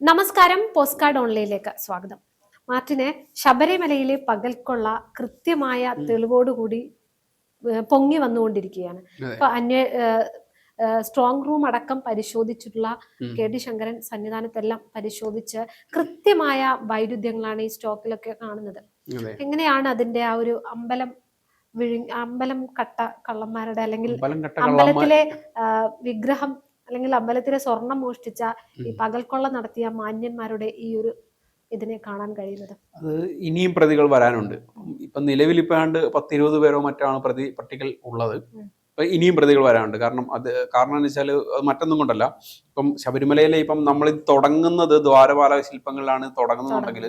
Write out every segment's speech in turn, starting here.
നമസ്കാരം post card ഓൺലൈനിലേക്ക് സ്വാഗതം. മാർട്ടിനെ ശബരിമലയിലെ പകൽക്കൊള്ള കൃത്യമായ തെളിവോടുകൂടി കൂടി പൊങ്ങി വന്നുകൊണ്ടിരിക്കുകയാണ്. ഇപ്പൊ അന്വേ സ്ട്രോങ് റൂം അടക്കം പരിശോധിച്ചിട്ടുള്ള. കെ ഡി ശങ്കരൻ സന്നിധാനത്തെല്ലാം പരിശോധിച്ച് കൃത്യമായ വൈരുദ്ധ്യങ്ങളാണ് ഈ സ്റ്റോക്കിലൊക്കെ കാണുന്നത്. എങ്ങനെയാണ് അതിന്റെ ആ ഒരു അമ്പലം വിഴി അമ്പലം കട്ട കള്ളന്മാരുടെ അല്ലെങ്കിൽ അമ്പലത്തിലെ വിഗ്രഹം അല്ലെങ്കിൽ അമ്പലത്തിലെ സ്വർണം മോഷ്ടിച്ച ഈ. പകൽക്കൊള്ള നടത്തിയ മാന്യന്മാരുടെ ഈ ഒരു ഇതിനെ കാണാൻ കഴിയുന്നത്. അത് ഇനിയും പ്രതികൾ വരാനുണ്ട്. ഇപ്പം നിലവിൽ ഇപ്പാണ്ട് പത്തിരുപത് പേരോ മറ്റാണ് പ്രതി പട്ടികൽ ഉള്ളത്. ഇനിയും പ്രതികൾ വരാനുണ്ട്. കാരണം അത് കാരണം എന്ന് വെച്ചാൽ അത് മറ്റൊന്നും കൊണ്ടല്ല. ഇപ്പം ശബരിമലയിലെ ഇപ്പം നമ്മൾ തുടങ്ങുന്നത് ദ്വാരപാലക ശില്പങ്ങളിലാണ് തുടങ്ങുന്നുണ്ടെങ്കിൽ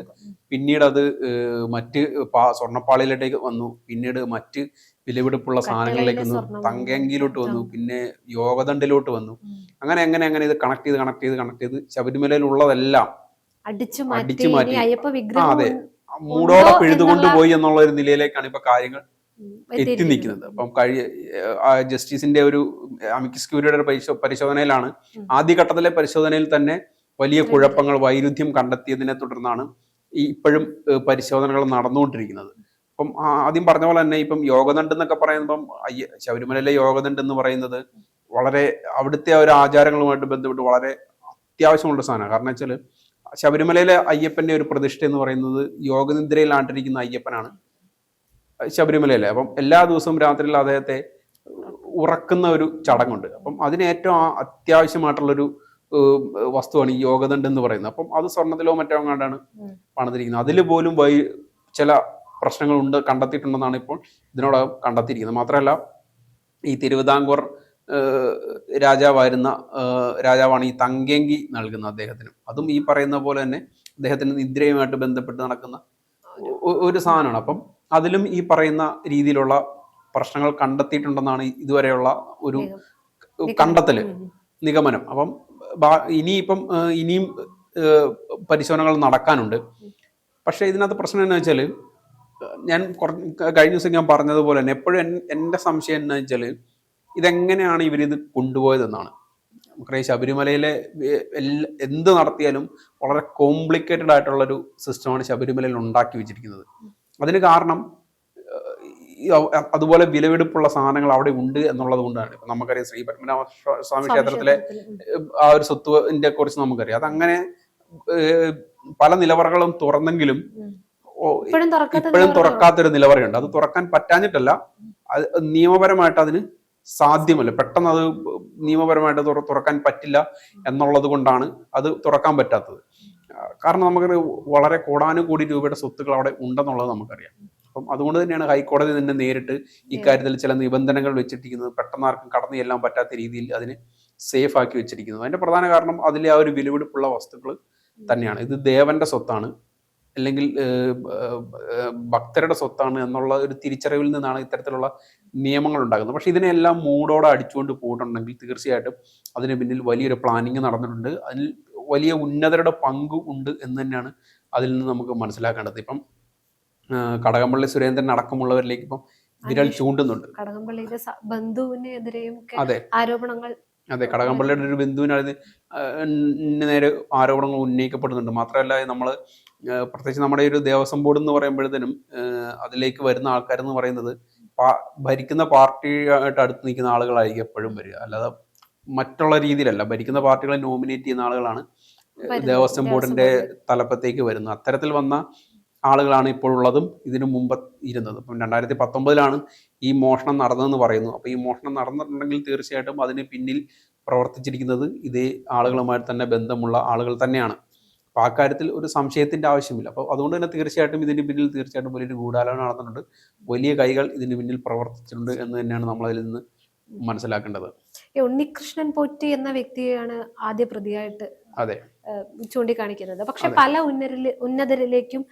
പിന്നീട് അത് മറ്റ് സ്വർണപ്പാളിയിലേക്ക് വന്നു. പിന്നീട് മറ്റ് വിലപിടിപ്പുള്ള സാധനങ്ങളിലേക്ക് വന്നു തങ്കങ്കിലോട്ട് വന്നു പിന്നെ യോഗദണ്ഡിലോട്ട് വന്നു. അങ്ങനെ അങ്ങനെ അങ്ങനെ ഇത് കണക്ട് ചെയ്ത് കണക്ട് ചെയ്ത് കണക്ട് ചെയ്ത് ശബരിമലയിലുള്ളതെല്ലാം അടിച്ചു മാറ്റി അതെ. മൂടോടെ പിഴുതുകൊണ്ട് പോയി എന്നുള്ള ഒരു നിലയിലേക്കാണ് ഇപ്പൊ കാര്യങ്ങൾ എത്തി നിൽക്കുന്നത് അപ്പം കഴി ജസ്റ്റിസിന്റെ ഒരു അമിക്കസ് ക്യൂരിയുടെ പരിശോധനയിലാണ്. ആദ്യഘട്ടത്തിലെ പരിശോധനയിൽ തന്നെ വലിയ കുഴപ്പങ്ങൾ വൈരുദ്ധ്യം കണ്ടെത്തിയതിനെ തുടർന്നാണ് ഇപ്പോഴും പരിശോധനകൾ നടന്നുകൊണ്ടിരിക്കുന്നത്. അപ്പം ആ, ആദ്യം പറഞ്ഞ പോലെ തന്നെ ഇപ്പം യോഗദണ്ഡ് എന്നൊക്കെ പറയുമ്പം അയ്യ ശബരിമലയിലെ യോഗദണ്ഡ് എന്ന് പറയുന്നത് വളരെ അവിടുത്തെ ഒരു ആചാരങ്ങളുമായിട്ട് ബന്ധപ്പെട്ട് വളരെ അത്യാവശ്യമുള്ള സാധനമാണ്. കാരണം വെച്ചാൽ ശബരിമലയിലെ അയ്യപ്പന്റെ ഒരു പ്രതിഷ്ഠ എന്ന് പറയുന്നത് യോഗനിദ്രയിലാണ്ടിരിക്കുന്ന അയ്യപ്പനാണ് ശബരിമലയിലെ. അപ്പം എല്ലാ ദിവസവും രാത്രിയിൽ അദ്ദേഹത്തെ ഉറക്കുന്ന ഒരു ചടങ്ങുണ്ട്. അപ്പം അതിന് ഏറ്റവും അത്യാവശ്യമായിട്ടുള്ളൊരു വസ്തുവാണ് ഈ യോഗദണ്ഡ് എന്ന് പറയുന്നത്. അപ്പം അത് സ്വർണത്തിലോ മറ്റോ എങ്ങാണ്ടാണ് ഉം. പണിതിരിക്കുന്നത്. അതിൽ പോലും വൈ ചില പ്രശ്നങ്ങളുണ്ട് കണ്ടെത്തിയിട്ടുണ്ടെന്നാണ് ഇപ്പോൾ ഇതിനോടകം കണ്ടെത്തിയിരിക്കുന്നത്. മാത്രമല്ല ഈ തിരുവിതാംകൂർ രാജാവായിരുന്ന രാജാവാണ് ഈ തങ്കെങ്കി നൽകുന്ന അദ്ദേഹത്തിന്. അതും ഈ പറയുന്ന പോലെ തന്നെ അദ്ദേഹത്തിന് നിദ്രയുമായിട്ട് ബന്ധപ്പെട്ട് നടക്കുന്ന ഒരു സാധനമാണ്. അപ്പം അതിലും ഈ പറയുന്ന രീതിയിലുള്ള പ്രശ്നങ്ങൾ കണ്ടെത്തിയിട്ടുണ്ടെന്നാണ് ഇതുവരെയുള്ള ഒരു കണ്ടെത്തൽ നിഗമനം. അപ്പം ഇനിയിപ്പം ഇനിയും പരിശോധനകൾ നടക്കാനുണ്ട്. പക്ഷേ ഇതിനകത്ത് പ്രശ്നം എന്ന് വെച്ചാൽ ഞാൻ കഴിഞ്ഞ ദിവസം ഞാൻ പറഞ്ഞതുപോലെ തന്നെ എപ്പോഴും എൻ- എന്റെ സംശയം എന്താ വെച്ചാൽ ഇതെങ്ങനെയാണ് ഇവരിത് കൊണ്ടുപോയതെന്നാണ്. നമുക്കറിയാം ശബരിമലയിലെ എല്ലാ- എന്ത് നടത്തിയാലും വളരെ കോംപ്ലിക്കേറ്റഡ് ആയിട്ടുള്ള ഒരു സിസ്റ്റമാണ് ശബരിമലയിൽ ഉണ്ടാക്കി വെച്ചിരിക്കുന്നത്. അതിന് കാരണം അതുപോലെ വിലവെടുപ്പുള്ള സാധനങ്ങൾ അവിടെ ഉണ്ട് എന്നുള്ളത് കൊണ്ടാണ്. ഇപ്പം നമുക്കറിയാം ശ്രീ പത്മനാഭ സ്വാമി ക്ഷേത്രത്തിലെ ആ ഒരു സ്വത്തുവിന്റെ കുറിച്ച് നമുക്കറിയാം. അതങ്ങനെ പല നിലവറകളും തുറന്നെങ്കിലും ഇപ്പോഴും തുറക്കാത്തൊരു നിലവറയുണ്ട് അത് തുറക്കാൻ പറ്റാഞ്ഞിട്ടല്ല അത് നിയമപരമായിട്ട് അതിന് സാധ്യമല്ല. പെട്ടെന്ന് അത് നിയമപരമായിട്ട് തുറക്കാൻ പറ്റില്ല എന്നുള്ളത് കൊണ്ടാണ് അത് തുറക്കാൻ പറ്റാത്തത്. കാരണം നമുക്ക് വളരെ കോടാനുകോടി രൂപയുടെ സ്വത്തുക്കൾ അവിടെ ഉണ്ടെന്നുള്ളത് നമുക്കറിയാം. അപ്പം അതുകൊണ്ട് തന്നെയാണ് ഹൈക്കോടതി തന്നെ നേരിട്ട് ഇക്കാര്യത്തിൽ ചില നിബന്ധനകൾ വെച്ചിട്ടിരിക്കുന്നത് പെട്ടെന്ന് ആർക്കും കടന്നു ചെല്ലാൻ പറ്റാത്ത രീതിയിൽ അതിനെ സേഫ് ആക്കി വെച്ചിരിക്കുന്നത്. അതിന്റെ പ്രധാന കാരണം അതിലെ ആ ഒരു വിലപിടിപ്പുള്ള വസ്തുക്കൾ തന്നെയാണ്. ഇത് ദേവന്റെ സ്വത്താണ്. അല്ലെങ്കിൽ ഭക്തരുടെ സ്വത്താണ് എന്നുള്ള ഒരു തിരിച്ചറിവിൽ നിന്നാണ് ഇത്തരത്തിലുള്ള നിയമങ്ങൾ ഉണ്ടാകുന്നത്. പക്ഷെ ഇതിനെല്ലാം മൂടോടെ അടിച്ചുകൊണ്ട് പോയിട്ടുണ്ടെങ്കിൽ തീർച്ചയായിട്ടും അതിന് പിന്നിൽ വലിയൊരു പ്ലാനിങ് നടന്നിട്ടുണ്ട്. അതിൽ വലിയ ഉന്നതരുടെ പങ്ക് ഉണ്ട് എന്ന് തന്നെയാണ് അതിൽ നിന്ന് നമുക്ക് മനസ്സിലാക്കേണ്ടത്. ഇപ്പം കടകംപള്ളി സുരേന്ദ്രൻ അടക്കമുള്ളവരിലേക്ക് ഇപ്പം വിരൽ ചൂണ്ടുന്നുണ്ട്. കടകംപള്ളിയുടെ ബന്ധുവിനെതിരെയും അതെ. ആരോപണങ്ങൾ അതെ കടകംപള്ളിയുടെ ഒരു ബന്ധുവിനത് നേരെ ആരോപണങ്ങൾ ഉന്നയിക്കപ്പെടുന്നുണ്ട്. മാത്രമല്ല നമ്മൾ പ്രത്യേകിച്ച് നമ്മുടെ ഒരു ദേവസ്വം ബോർഡ് എന്ന് പറയുമ്പോഴത്തേനും അതിലേക്ക് വരുന്ന ആൾക്കാരെന്ന് പറയുന്നത് ഭരിക്കുന്ന പാർട്ടിയായിട്ട് അടുത്ത് നിൽക്കുന്ന ആളുകളായിരിക്കും എപ്പോഴും വരിക. അല്ലാതെ മറ്റുള്ള രീതിയിലല്ല ഭരിക്കുന്ന പാർട്ടികളെ നോമിനേറ്റ് ചെയ്യുന്ന ആളുകളാണ് ദേവസ്വം ബോർഡിന്റെ തലപ്പത്തേക്ക് വരുന്നത്. അത്തരത്തിൽ വന്ന ആളുകളാണ് ഇപ്പോൾ ഉള്ളതും ഇതിനു മുമ്പ് ഇരുന്നത്. ഇപ്പം രണ്ടായിരത്തി പത്തൊമ്പതിലാണ് ഈ മോഷണം നടന്നതെന്ന് പറയുന്നു അപ്പോൾ ഈ മോഷണം നടന്നിട്ടുണ്ടെങ്കിൽ തീർച്ചയായിട്ടും അതിന് പിന്നിൽ പ്രവർത്തിച്ചിരിക്കുന്നത് ഇതേ ആളുകളുമായി തന്നെ ബന്ധമുള്ള ആളുകൾ തന്നെയാണ്. അപ്പോൾ ആ കാര്യത്തിൽ ഒരു സംശയത്തിന്റെ ആവശ്യമില്ല. അപ്പോൾ അതുകൊണ്ട് തന്നെ തീർച്ചയായിട്ടും ഇതിന് പിന്നിൽ തീർച്ചയായിട്ടും വലിയൊരു ഗൂഢാലോചന നടന്നിട്ടുണ്ട്. വലിയ കൈകൾ ഇതിന് പിന്നിൽ പ്രവർത്തിച്ചിട്ടുണ്ട് എന്ന് തന്നെയാണ് നമ്മൾ അതിൽ നിന്ന് മനസ്സിലാക്കേണ്ടത്. ഉണ്ണികൃഷ്ണൻ പോറ്റി എന്ന വ്യക്തിയാണ് ആദ്യ പ്രതിയായിട്ട് അതെ. ചൂണ്ടിക്കാണിക്കുന്നത്. പക്ഷെ. പല ഉന്നരിൽ ഉന്നതരിലേക്കും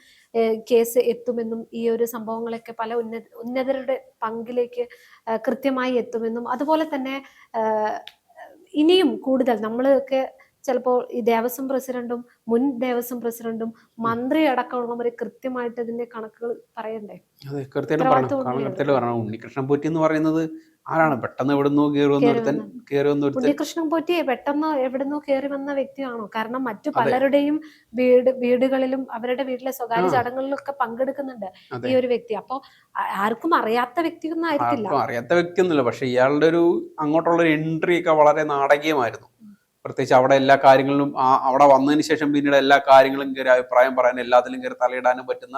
കേസ് എത്തുമെന്നും ഈ ഒരു സംഭവങ്ങളൊക്കെ പല ഉന്നത ഉന്നതരുടെ പങ്കിലേക്ക് കൃത്യമായി എത്തുമെന്നും അതുപോലെ തന്നെ ഇനിയും കൂടുതൽ നമ്മളൊക്കെ ചിലപ്പോൾ ഈ ദേവസ്വം പ്രസിഡന്റും മുൻ ദേവസ്വം പ്രസിഡന്റും മന്ത്രി അടക്കമുള്ളവർ കൃത്യമായിട്ട് ഇതിന്റെ കണക്കുകൾ പറയണ്ടേ? അതെ കൃത്യമായിട്ട് ഉണ്ണികൃഷ്ണൻ പോറ്റി എന്ന് പറയുന്നത് ആരാണ്? പെട്ടെന്ന് എവിടുന്നോ കയറി വന്ന കേറി ഒരുത്തൻ വന്ന. കയറി വന്ന ഒരുത്തൻ ഉണ്ണികൃഷ്ണൻ പോറ്റി പെട്ടെന്ന് എവിടുന്നോ കയറി വന്ന വ്യക്തിയാണോ? കാരണം മറ്റു പലരുടെയും വീട് വീടുകളിലും അവരുടെ വീട്ടിലെ സ്വകാര്യ. ചടങ്ങുകളിലൊക്കെ പങ്കെടുക്കുന്നുണ്ട് ഈ ഒരു വ്യക്തി. അപ്പൊ ആർക്കും അറിയാത്ത വ്യക്തിയൊന്നും ആയിരിക്കില്ല അറിയാത്ത വ്യക്തി ഒന്നുമില്ല പക്ഷെ ഇയാളുടെ ഒരു അങ്ങോട്ടുള്ള ഒരു എൻട്രി ഒക്കെ വളരെ നാടകീയമായിരുന്നു. പ്രത്യേകിച്ച് അവിടെ എല്ലാ കാര്യങ്ങളിലും ആ അവിടെ വന്നതിന് ശേഷം പിന്നീട് എല്ലാ കാര്യങ്ങളും കയറി അഭിപ്രായം പറയാൻ എല്ലാത്തിലും കയറി തലയിടാനും പറ്റുന്ന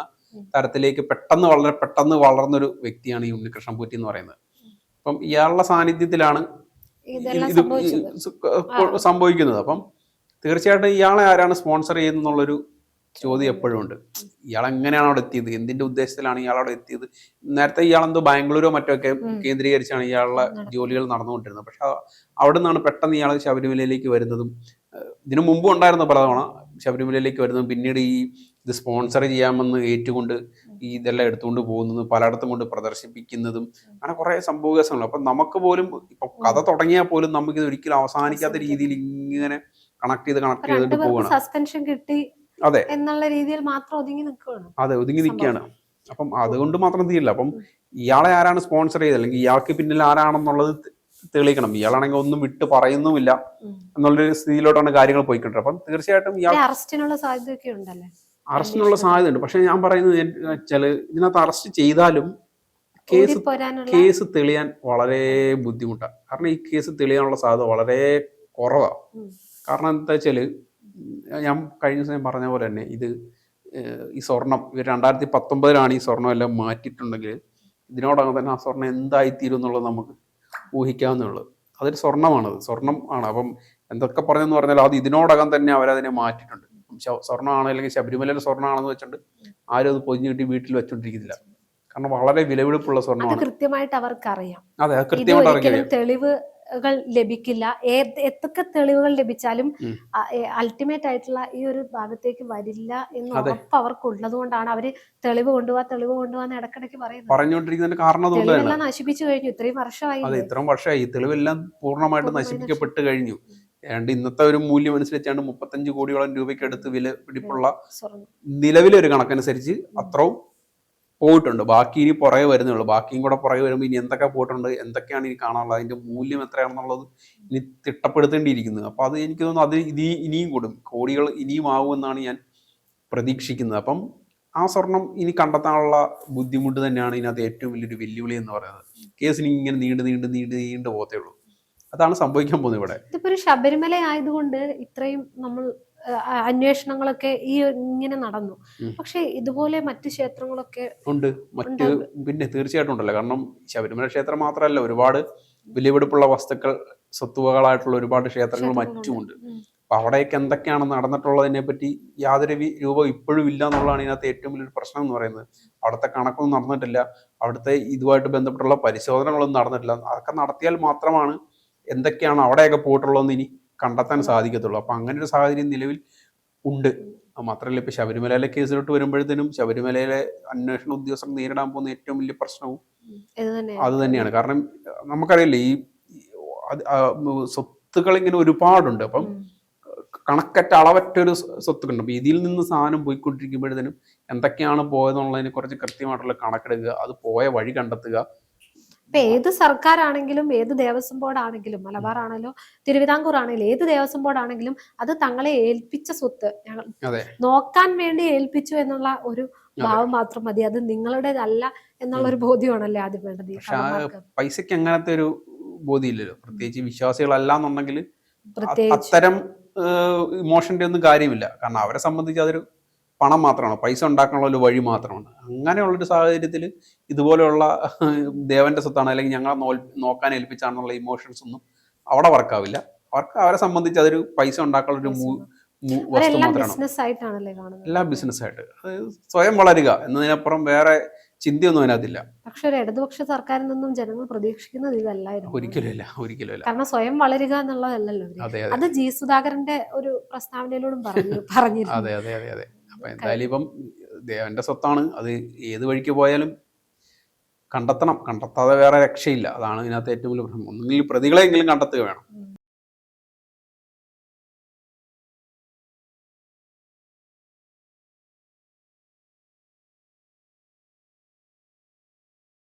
തരത്തിലേക്ക് പെട്ടെന്ന് വളരെ പെട്ടെന്ന് വളർന്നൊരു വ്യക്തിയാണ് ഈ ഉണ്ണികൃഷ്ണൻ പൂറ്റി എന്ന് പറയുന്നത്. അപ്പം ഇയാളുടെ സാന്നിധ്യത്തിലാണ് ഇത് സംഭവിക്കുന്നത്. അപ്പം തീർച്ചയായിട്ടും ഇയാളെ ആരാണ് സ്പോൺസർ ചെയ്യുന്നുള്ളൊരു ചോദ്യം എപ്പോഴും ഉണ്ട്. ഇയാൾ എങ്ങനെയാണ് അവിടെ എത്തിയത്? എന്തിന്റെ ഉദ്ദേശത്തിലാണ് ഇയാൾ അവിടെ എത്തിയത്? നേരത്തെ ഇയാൾ എന്തോ ബാംഗ്ലൂരോ മറ്റോ ഒക്കെ കേന്ദ്രീകരിച്ചാണ് ഇയാളുടെ ജോലികൾ നടന്നുകൊണ്ടിരുന്നത്. പക്ഷെ അവിടെ നിന്നാണ് പെട്ടെന്ന് ഇയാൾ ശബരിമലയിലേക്ക് വരുന്നതും ഇതിനു മുമ്പ് ഉണ്ടായിരുന്ന പലതവണ ശബരിമലയിലേക്ക് വരുന്നതും പിന്നീട് ഈ ഇത് സ്പോൺസർ ചെയ്യാമെന്ന് ഏറ്റുകൊണ്ട് ഈ ഇതെല്ലാം എടുത്തുകൊണ്ട് പോകുന്നതും പലയിടത്തും കൊണ്ട് പ്രദർശിപ്പിക്കുന്നതും അങ്ങനെ കുറെ സംഭവവികാസങ്ങൾ. അപ്പൊ നമുക്ക് പോലും ഇപ്പൊ കഥ തുടങ്ങിയാൽ പോലും നമുക്ക് ഇത് ഒരിക്കലും അവസാനിക്കാത്ത രീതിയിൽ ഇങ്ങനെ കണക്ട് ചെയ്ത് കണക്ട് ചെയ്തിട്ട് പോകണം സസ്പെൻഷൻ കിട്ടി അതെ. എന്നുള്ള രീതിയിൽ മാത്രം ഒതുങ്ങി നിൽക്കുകയാണ് അതെ ഒതുങ്ങി നിൽക്കുകയാണ് അപ്പം അതുകൊണ്ട് മാത്രം തീരില്ല. അപ്പം ഇയാളെ ആരാണ് സ്പോൺസർ ചെയ്തത്? അല്ലെങ്കിൽ ഇയാൾക്ക് പിന്നിൽ ആരാണെന്നുള്ളത് തെളിയിക്കണം. ഇയാളാണെങ്കിൽ ഒന്നും വിട്ട് പറയുന്നുമില്ല. എന്നുള്ളൊരു സ്ഥിതിയിലോട്ടാണ് കാര്യങ്ങൾ പോയിക്കൊണ്ടിരുന്നത്. അപ്പം തീർച്ചയായിട്ടും ഇയാൾ അറസ്റ്റിനുള്ള സാധ്യതയൊക്കെ ഉണ്ടല്ലേ? അറസ്റ്റിനുള്ള സാധ്യത ഉണ്ട് പക്ഷെ ഞാൻ പറയുന്നത് വെച്ചാൽ ഇതിനകത്ത് അറസ്റ്റ് ചെയ്താലും കേസ് കേസ് തെളിയാൻ വളരെ ബുദ്ധിമുട്ടാണ്. കാരണം ഈ കേസ് തെളിയാനുള്ള സാധ്യത വളരെ കുറവാണ് കാരണം എന്താ വെച്ചാൽ ഞാൻ കഴിഞ്ഞ ദിവസം ഞാൻ പറഞ്ഞ പോലെ തന്നെ ഇത് ഈ സ്വർണം ഇവർ രണ്ടായിരത്തി പത്തൊമ്പതിലാണ് ഈ സ്വർണം എല്ലാം മാറ്റിയിട്ടുണ്ടെങ്കിൽ ഇതിനോടകം തന്നെ ആ സ്വർണം എന്തായിത്തീരും എന്നുള്ളത് നമുക്ക് ഊഹിക്കാവുന്നേ ഉള്ളൂ അതൊരു സ്വർണമാണത്. സ്വർണം ആണ്. അപ്പം എന്തൊക്കെ പറഞ്ഞെന്ന് പറഞ്ഞാൽ അത് ഇതിനോടകം തന്നെ അവരതിനെ മാറ്റിയിട്ടുണ്ട്. സ്വർണമാണ് അല്ലെങ്കിൽ ശബരിമലയിലെ സ്വർണമാണെന്ന് വെച്ചിട്ട് ആരും അത് പൊതിഞ്ഞു കിട്ടി വീട്ടിൽ വെച്ചോണ്ടിരിക്കുന്നില്ല. കാരണം വളരെ വിലപിടിപ്പുള്ള അത് സ്വർണമാണ് കൃത്യമായിട്ട് അവർക്കറിയാം. അതെ കൃത്യമായിട്ട് അറിയാം. തെളിവ് തെളിവുകൾ ലഭിക്കില്ല. ഏത് എത്തൊക്കെ തെളിവുകൾ ലഭിച്ചാലും അൾട്ടിമേറ്റ് ആയിട്ടുള്ള ഈ ഒരു ഭാഗത്തേക്ക് വരില്ല എന്ന്. ഉറപ്പ് അവർക്ക് ഉള്ളത് കൊണ്ടാണ് അവർ തെളിവ് കൊണ്ടുപോവാ തെളിവ് കൊണ്ടുപോവാന്ന് ഇടക്കിടക്ക് പറയുന്നത്. നശിപ്പിച്ചു കഴിഞ്ഞു. ഇത്രയും അതെ വർഷമായി ഇത്രയും വർഷമായി. തെളിവെല്ലാം പൂർണമായിട്ട് നശിപ്പിക്കപ്പെട്ടു കഴിഞ്ഞു. ഏതാണ്ട് ഇന്നത്തെ ഒരു മൂല്യം അനുസരിച്ചാണ് മുപ്പത്തഞ്ച് കോടിയോളം രൂപയ്ക്ക് അടുത്ത് വില പിടിപ്പുള്ള നിലവിലെ ഒരു കണക്കനുസരിച്ച് അത്രയും പോയിട്ടുണ്ട്. ബാക്കി ഇനി പുറകെ വരുന്നേ ഉള്ളൂ. ബാക്കിയും കൂടെ പുറകെ വരുമ്പോൾ ഇനി എന്തൊക്കെ പോയിട്ടുണ്ട് എന്തൊക്കെയാണ് ഇനി കാണാനുള്ളത് അതിന്റെ മൂല്യം എത്രയാണെന്നുള്ളത് ഇനി തിട്ടപ്പെടുത്തേണ്ടിയിരിക്കുന്നത് അപ്പൊ അത് എനിക്ക് തോന്നുന്നു അത് ഇനി ഇനിയും കൂടും. കോടികൾ ഇനിയും ആവുമെന്നാണ് ഞാൻ പ്രതീക്ഷിക്കുന്നത്. അപ്പം ആ സ്വർണം ഇനി കണ്ടെത്താനുള്ള ബുദ്ധിമുട്ട് തന്നെയാണ് ഇതിനകത്ത് ഏറ്റവും വലിയൊരു വെല്ലുവിളി എന്ന് പറയുന്നത്. കേസിന് ഇങ്ങനെ നീണ്ട് നീണ്ട് നീണ്ട് നീണ്ട് പോകത്തേ ഉള്ളൂ. അതാണ് സംഭവിക്കാൻ പോകുന്നത് ഇവിടെ. ഇതിപ്പോ ഒരു ശബരിമല ആയതുകൊണ്ട് ഇത്രയും നമ്മൾ അന്വേഷണങ്ങളൊക്കെ ഈ ഇങ്ങനെ നടന്നു. പക്ഷേ ഇതുപോലെ മറ്റു ക്ഷേത്രങ്ങളൊക്കെ ഉണ്ട്. മറ്റ് പിന്നെ തീർച്ചയായിട്ടും ഉണ്ടല്ലോ. കാരണം ശബരിമല ക്ഷേത്രം മാത്രമല്ല ഒരുപാട് വിലപിടിപ്പുള്ള വസ്തുക്കൾ സ്വത്തുവകളായിട്ടുള്ള ഒരുപാട് ക്ഷേത്രങ്ങൾ മറ്റുമുണ്ട്. അപ്പൊ അവിടെയൊക്കെ എന്തൊക്കെയാണ് നടന്നിട്ടുള്ളതിനെ പറ്റി യാതൊരു രൂപം ഇപ്പോഴും ഇല്ല എന്നുള്ളതാണ് ഇതിനകത്ത് ഏറ്റവും വലിയൊരു പ്രശ്നം എന്ന് പറയുന്നത്. അവിടുത്തെ കണക്കൊന്നും നടന്നിട്ടില്ല. അവിടുത്തെ ഇതുമായിട്ട് ബന്ധപ്പെട്ടുള്ള പരിശോധനകളൊന്നും നടന്നിട്ടില്ല. അതൊക്കെ നടത്തിയാൽ മാത്രമാണ് എന്തൊക്കെയാണ് അവിടെയൊക്കെ പോയിട്ടുള്ളതെന്ന് ഇനി കണ്ടെത്താൻ സാധിക്കത്തുള്ളൂ. അപ്പം അങ്ങനെ ഒരു സാഹചര്യം നിലവിൽ ഉണ്ട്. മാത്രമല്ല ഇപ്പം ശബരിമലയിലെ കേസിലോട്ട് വരുമ്പോഴത്തേനും ശബരിമലയിലെ അന്വേഷണ ഉദ്യോഗസ്ഥർ നേരിടാൻ പോകുന്ന ഏറ്റവും വലിയ പ്രശ്നവും അത് തന്നെയാണ്. കാരണം നമുക്കറിയില്ലേ ഈ സ്വത്തുക്കൾ ഇങ്ങനെ ഒരുപാടുണ്ട്. അപ്പം കണക്കറ്റ അളവറ്റ ഒരു സ്വത്തുക്കളുണ്ട്. അപ്പം ഇതിൽ നിന്ന് സാധനം പോയിക്കൊണ്ടിരിക്കുമ്പോഴത്തേനും എന്തൊക്കെയാണ് പോയതെന്നുള്ളതിനെ കുറച്ച് കൃത്യമായിട്ടുള്ള കണക്കെടുക്കുക അത് പോയ വഴി കണ്ടെത്തുക ഇപ്പൊ ഏത് സർക്കാരാണെങ്കിലും ഏത് ദേവസ്വം ബോർഡ് ആണെങ്കിലും മലബാർ ആണല്ലോ തിരുവിതാംകൂർ ആണെങ്കിലും ഏത് ദേവസ്വം ബോർഡ് ആണെങ്കിലും അത് തങ്ങളെ ഏൽപ്പിച്ച സ്വത്ത് ഞങ്ങൾ. നോക്കാൻ വേണ്ടി ഏൽപ്പിച്ചു എന്നുള്ള ഒരു ഭാവം മാത്രം മതി. അത് നിങ്ങളുടേതല്ല എന്നുള്ള ഒരു ബോധ്യമാണല്ലേ ആദ്യം വേണ്ടത്. പൈസയ്ക്ക് അങ്ങനത്തെ ഒരു ബോധ്യമില്ലല്ലോ. പ്രത്യേകിച്ച് വിശ്വാസികളല്ല എന്നുണ്ടെങ്കിൽ അത്തരം ഇമോഷന്റെ ഒന്നും കാര്യമില്ല. കാരണം അവരെ സംബന്ധിച്ച് അതൊരു പണം മാത്രമാണ് പൈസ ഉണ്ടാക്കാനുള്ള ഒരു വഴി മാത്രമാണ്. അങ്ങനെയുള്ളൊരു സാഹചര്യത്തിൽ ഇതുപോലെയുള്ള ദേവന്റെ സ്വത്താണ് അല്ലെങ്കിൽ ഞങ്ങളെ നോ- നോക്കാൻ ഏൽപ്പിച്ചാണെന്നുള്ള ഇമോഷൻസ് ഒന്നും അവിടെ വർക്കാവില്ല അവർക്ക് അവരെ സംബന്ധിച്ച് അതൊരു പൈസ ഉണ്ടാക്കാനുള്ള ഒരു വസ്തു മാത്രമാണ്. ബിസിനസ് എല്ലാ ബിസിനസ്സായിട്ട് അതായത് സ്വയം വളരുക എന്നതിനപ്പുറം വേറെ ചിന്തയൊന്നും അതിനകത്തില്ല. പക്ഷെ ഒരു ഇടതുപക്ഷ സർക്കാരിൽ നിന്നും ജനങ്ങൾ പ്രതീക്ഷിക്കുന്നത് ഇതല്ലായിരുന്നു. ഒരിക്കലും ഇല്ല ഒരിക്കലും കാരണം സ്വയം വളരുക എന്നുള്ളതല്ലല്ലോ അത് ജി സുധാകരന്റെ ഒരു പ്രസ്താവനയിലൂടെ പറഞ്ഞു പറഞ്ഞിരുന്നു. അതെ അതെ അതെ അതെ. അപ്പൊ എന്തായാലും ഇപ്പം ദേവന്റെ സ്വത്താണ്. അത് ഏത് വഴിക്ക് പോയാലും കണ്ടെത്തണം. കണ്ടെത്താതെ വേറെ രക്ഷയില്ല. അതാണ് ഇതിനകത്ത് ഏറ്റവും വലിയ പ്രശ്നം. ഒന്നുകിൽ പ്രതികളെങ്കിലും കണ്ടെത്തുക വേണം.